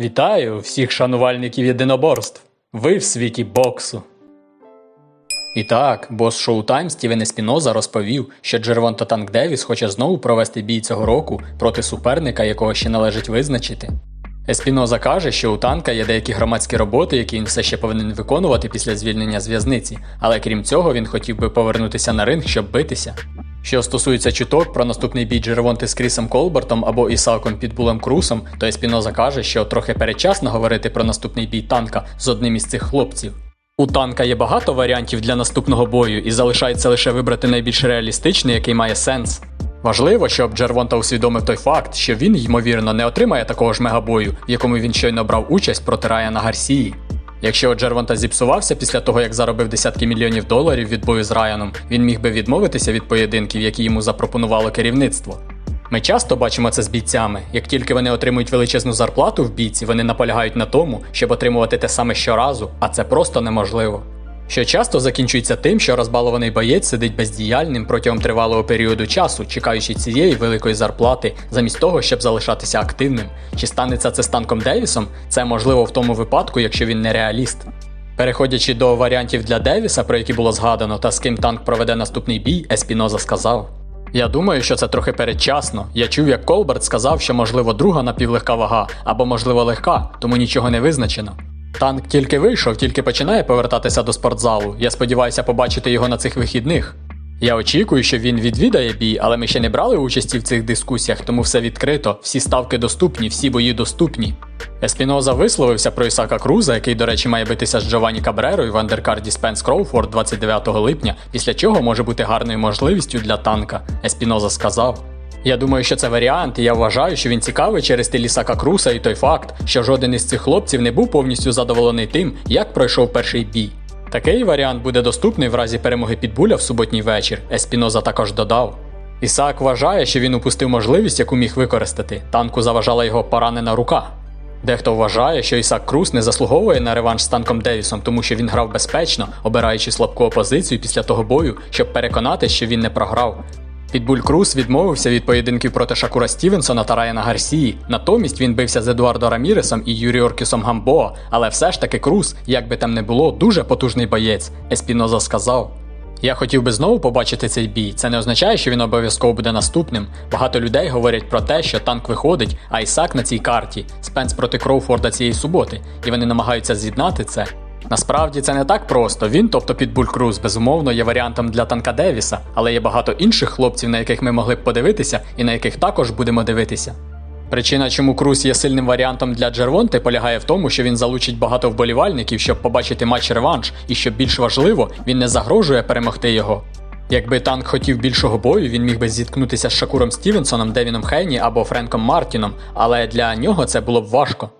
Вітаю всіх шанувальників єдиноборств. Ви в світі боксу. І так, бос Showtime Стівен Еспіноза розповів, що Джервонто Танк Девіс хоче знову провести бій цього року проти суперника, якого ще належить визначити. Еспіноза каже, що у танка є деякі громадські роботи, які він все ще повинен виконувати після звільнення з в'язниці, але крім цього він хотів би повернутися на ринг, щоб битися. Що стосується чуток про наступний бій Джервонти з Крісом Колбертом або Ісаком Підбулем Крусом, то Еспіноза каже, що трохи передчасно говорити про наступний бій танка з одним із цих хлопців. У танка є багато варіантів для наступного бою, і залишається лише вибрати найбільш реалістичний, який має сенс. Важливо, щоб Джервонта усвідомив той факт, що він, ймовірно, не отримає такого ж мегабою, в якому він щойно брав участь проти Райана Гарсії. Якщо Джервонта зіпсувався після того, як заробив десятки мільйонів доларів від бою з Райаном, він міг би відмовитися від поєдинків, які йому запропонувало керівництво. Ми часто бачимо це з бійцями. Як тільки вони отримують величезну зарплату в бійці, вони наполягають на тому, щоб отримувати те саме щоразу, а це просто неможливо. Що часто закінчується тим, що розбалований боєць сидить бездіяльним протягом тривалого періоду часу, чекаючи цієї великої зарплати, замість того, щоб залишатися активним. Чи станеться це з танком Девісом? Це можливо в тому випадку, якщо він не реаліст. Переходячи до варіантів для Девіса, про які було згадано, та з ким танк проведе наступний бій, Еспіноза сказав. Я думаю, що це трохи передчасно. Я чув, як Колберт сказав, що можливо друга напівлегка вага або можливо легка, тому нічого не визначено. Танк тільки вийшов, тільки починає повертатися до спортзалу. Я сподіваюся побачити його на цих вихідних. Я очікую, що він відвідає бій, але ми ще не брали участі в цих дискусіях, тому все відкрито, всі ставки доступні, всі бої доступні. Еспіноза висловився про Ісака Круза, який, до речі, має битися з Джованні Кабрерою в андеркарді Спенс Кроуфорд 29 липня, після чого може бути гарною можливістю для танка. Еспіноза сказав. Я думаю, що це варіант, і я вважаю, що він цікавий через стиль Ісака Круса і той факт, що жоден із цих хлопців не був повністю задоволений тим, як пройшов перший бій. Такий варіант буде доступний в разі перемоги Підбуля в суботній вечір. Еспіноза також додав. Ісаак вважає, що він упустив можливість, яку міг використати. Танку заважала його поранена рука. Дехто вважає, що Ісак Крус не заслуговує на реванш з танком Девісом, тому що він грав безпечно, обираючи слабку опозицію після того бою, щоб переконати, що він не програв. Підбуль Крус відмовився від поєдинків проти Шакура Стівенсона та Райана Гарсії. Натомість він бився з Едуардо Раміресом і Юріоркісом Гамбоа, але все ж таки Крус, як би там не було, дуже потужний боєць. Еспіноза сказав. Я хотів би знову побачити цей бій. Це не означає, що він обов'язково буде наступним. Багато людей говорять про те, що танк виходить, а Ісак на цій карті, Спенс проти Кроуфорда цієї суботи, і вони намагаються з'єднати це. Насправді це не так просто. Він, тобто Підбуль Круз, безумовно, є варіантом для танка Девіса, але є багато інших хлопців, на яких ми могли б подивитися, і на яких також будемо дивитися. Причина, чому Круз є сильним варіантом для Джервонти, полягає в тому, що він залучить багато вболівальників, щоб побачити матч реванш, і що більш важливо, він не загрожує перемогти його. Якби танк хотів більшого бою, він міг би зіткнутися з Шакуром Стівенсоном, Девіном Хейні або Френком Мартіном, але для нього це було б важко.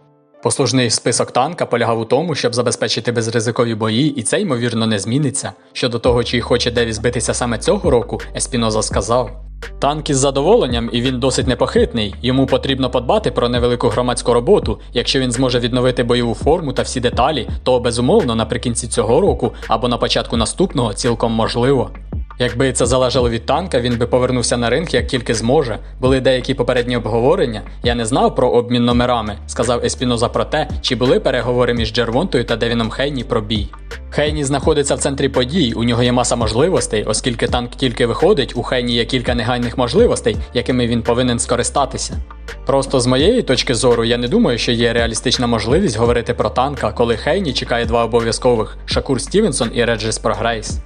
Послужний список танка полягав у тому, щоб забезпечити безризикові бої, і це ймовірно не зміниться. Щодо того, чи хоче Девіс битися саме цього року, Еспіноза сказав. Танк із задоволенням, і він досить непохитний. Йому потрібно подбати про невелику громадську роботу. Якщо він зможе відновити бойову форму та всі деталі, то безумовно наприкінці цього року або на початку наступного цілком можливо. Якби це залежало від танка, він би повернувся на ринг як тільки зможе. Були деякі попередні обговорення. Я не знав про обмін номерами, сказав Еспіноза про те, чи були переговори між Джервонтою та Девіном Хейні про бій. Хейні знаходиться в центрі подій, у нього є маса можливостей, оскільки танк тільки виходить, у Хейні є кілька негайних можливостей, якими він повинен скористатися. Просто з моєї точки зору, я не думаю, що є реалістична можливість говорити про танка, коли Хейні чекає два обов'язкових Шакур Стівенсон і Реджес Прогрейс.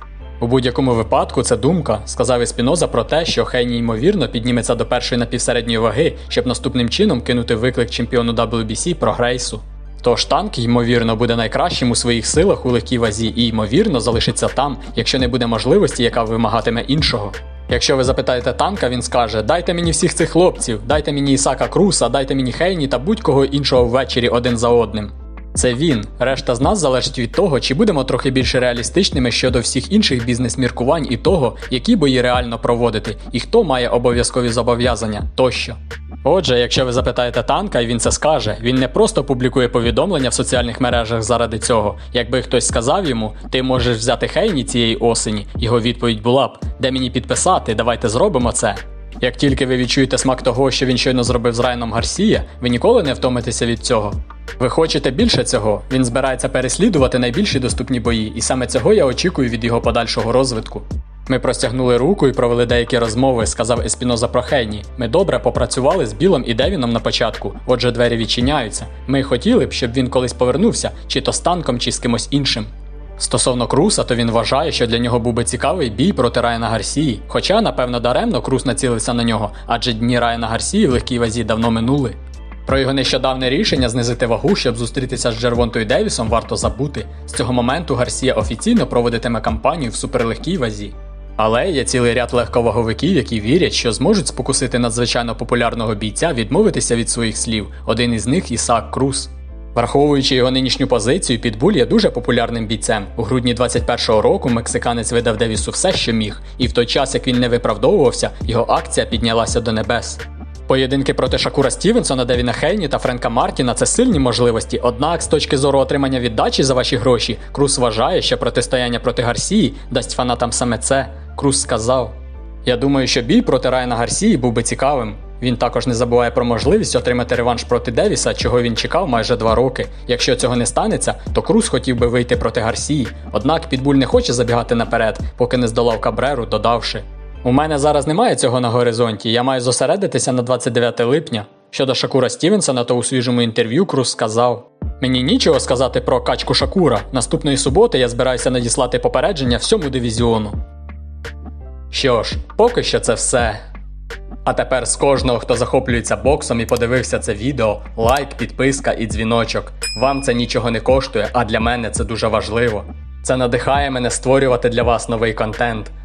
У будь-якому випадку це думка, сказав Еспіноза про те, що Хейні ймовірно підніметься до першої напівсередньої ваги, щоб наступним чином кинути виклик чемпіону WBC Прогрейсу. Тож танк, ймовірно, буде найкращим у своїх силах у легкій вазі і, ймовірно, залишиться там, якщо не буде можливості, яка вимагатиме іншого. Якщо ви запитаєте танка, він скаже: Дайте мені всіх цих хлопців, дайте мені Ісака Круса, дайте мені Хейні та будь-кого іншого ввечері один за одним. Це він. Решта з нас залежить від того, чи будемо трохи більше реалістичними щодо всіх інших бізнес-міркувань і того, які бої реально проводити, і хто має обов'язкові зобов'язання тощо. Отже, якщо ви запитаєте танка, і він це скаже, він не просто публікує повідомлення в соціальних мережах заради цього. Якби хтось сказав йому, ти можеш взяти Хейні цієї осені, його відповідь була б: де мені підписати, давайте зробимо це. Як тільки ви відчуєте смак того, що він щойно зробив з Райаном Гарсія, ви ніколи не втомитеся від цього. Ви хочете більше цього? Він збирається переслідувати найбільші доступні бої, і саме цього я очікую від його подальшого розвитку. Ми простягнули руку і провели деякі розмови, сказав Еспіноза Прохейні. Ми добре попрацювали з Білом і Девіном на початку, отже, двері відчиняються. Ми хотіли б, щоб він колись повернувся, чи то з танком, чи з кимось іншим. Стосовно Круса, то він вважає, що для нього був би цікавий бій проти Райана Гарсії. Хоча, напевно, даремно Крус націлився на нього, адже дні Райана Гарсії в легкій вазі давно минули. Про його нещодавне рішення знизити вагу, щоб зустрітися з Джервонтою Девісом, варто забути. З цього моменту Гарсія офіційно проводитиме кампанію в суперлегкій вазі. Але є цілий ряд легковаговиків, які вірять, що зможуть спокусити надзвичайно популярного бійця відмовитися від своїх слів. Один із них Ісаак Крус. Враховуючи його нинішню позицію, Підбуль є дуже популярним бійцем. У грудні 21-го року мексиканець видав Девісу все, що міг, і в той час, як він не виправдовувався, його акція піднялася до небес. Поєдинки проти Шакура Стівенсона, Девіна Хейні та Френка Мартіна це сильні можливості. Однак, з точки зору отримання віддачі за ваші гроші, Крус вважає, що протистояння проти Гарсії дасть фанатам саме це. Крус сказав: Я думаю, що бій проти Райана Гарсії був би цікавим. Він також не забуває про можливість отримати реванш проти Девіса, чого він чекав майже два роки. Якщо цього не станеться, то Крус хотів би вийти проти Гарсії. Однак Підбуль не хоче забігати наперед, поки не здолав Кабреру, додавши. У мене зараз немає цього на горизонті, я маю зосередитися на 29 липня. Щодо Шакура Стівенсона, то у свіжому інтерв'ю Крус сказав: Мені нічого сказати про качку Шакура. Наступної суботи я збираюся надіслати попередження всьому дивізіону. Що ж, поки що це все. А тепер з кожного, хто захоплюється боксом і подивився це відео, лайк, підписка і дзвіночок. Вам це нічого не коштує, а для мене це дуже важливо. Це надихає мене створювати для вас новий контент.